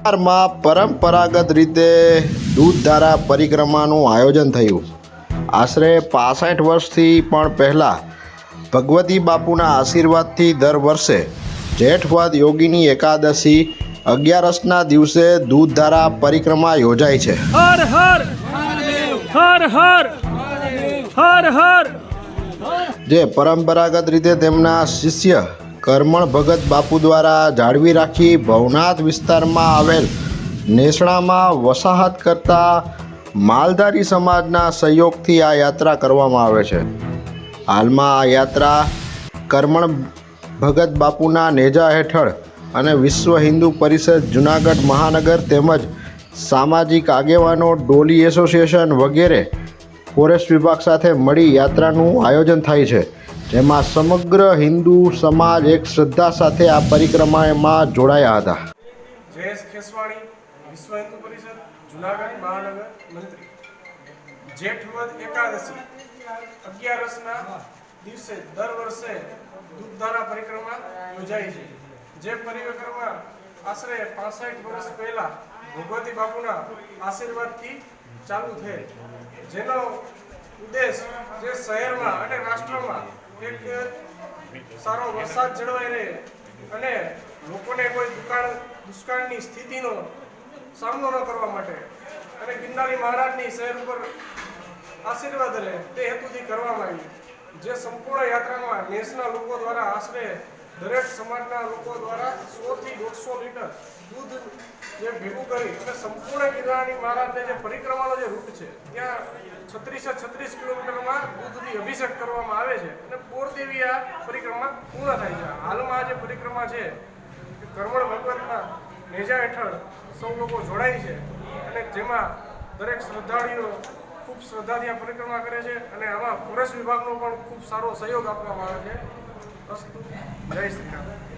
બિહારમાં પરંપરાગત રીતે દૂધધારા પરિક્રમાનું આયોજન થયું. આશરે પાસઠ વર્ષથી પણ પહેલાં ભગવતી બાપુના આશીર્વાદથી દર વર્ષે જેઠવાદ યોગીની એકાદશી અગિયારસના દિવસે દૂધધારા પરિક્રમા યોજાય છે. હર હર! હર હર! હર હર! જે પરંપરાગત રીતે તેમના શિષ્ય કરમણ ભગત બાપુ દ્વારા જાળવી રાખી ભવનાથ વિસ્તારમાં આવેલ નેસણામાં વસાહત કરતા માલધારી સમાજના સહયોગથી આ યાત્રા કરવામાં આવે છે. હાલમાં આ યાત્રા કરમણ ભગત બાપુના નેજા હેઠળ અને વિશ્વ હિન્દુ પરિષદ જુનાગઢ મહાનગર તેમજ સામાજિક આગેવાનો, ડોલી એસોસિએશન વગેરે ફોરેસ્ટ વિભાગ સાથે મળી યાત્રાનું આયોજન થાય છે. જેમાં સમગ્ર હિન્દુ સમાજ એક શ્રદ્ધા સાથે આ પરિક્રમામાં જોડાયા હતા. જયેશ ખેસવાણી વિશ્વ હિન્દુ પરિષદ, જુનાગઢ મહાનગર મંત્રી. જેઠવદ એકાદશી, અગિયારસના દિવસે દર વર્ષે દૂધધારા પરિક્રમા યોજાય છે. જે પરિક્રમા આશરે પાસઠ વર્ષ પહેલા ભગવતી બાપુના આશીર્વાદથી ચાલુ થયેલ. જેનો ઉદ્દેશ જે શહેરમાં અને રાષ્ટ્રમાં એક સારો વરસાદ જળવાઈ રહે અને લોકોને કોઈ દુકાળ દુષ્કાળની સ્થિતિનો સામનો ન કરવા માટે અને ગિરનારી મહારાજની શહેર ઉપર આશીર્વાદ રહે તે હેતુથી કરવામાં આવી. જે સંપૂર્ણ યાત્રામાં નેસના લોકો દ્વારા આશરે દરેક સમાજના લોકો દ્વારા સોથી દોઢસો લીટર દૂધ જે ભેગું કરી અને સંપૂર્ણ ગિરનારી મહારાજને જે પરિક્રમાનો જે રૂટ છે, ત્યાં છત્રીસે છત્રીસ કિલોમીટરમાં દૂધથી અભિષેક કરવામાં આવે છે અને પોરદેવી આ પરિક્રમા પૂર્ણ થાય છે. હાલમાં આ જે પરિક્રમા છે એ કરમણ ભગવતના નેજા હેઠળ સૌ લોકો જોડાય છે અને જેમાં દરેક શ્રદ્ધાળુઓ ખૂબ શ્રદ્ધાથી આ પરિક્રમા કરે છે અને આમાં ફોરેસ્ટ વિભાગનો પણ ખૂબ સારો સહયોગ આપવામાં આવે છે. અસ્તુ. જય શ્રી રામ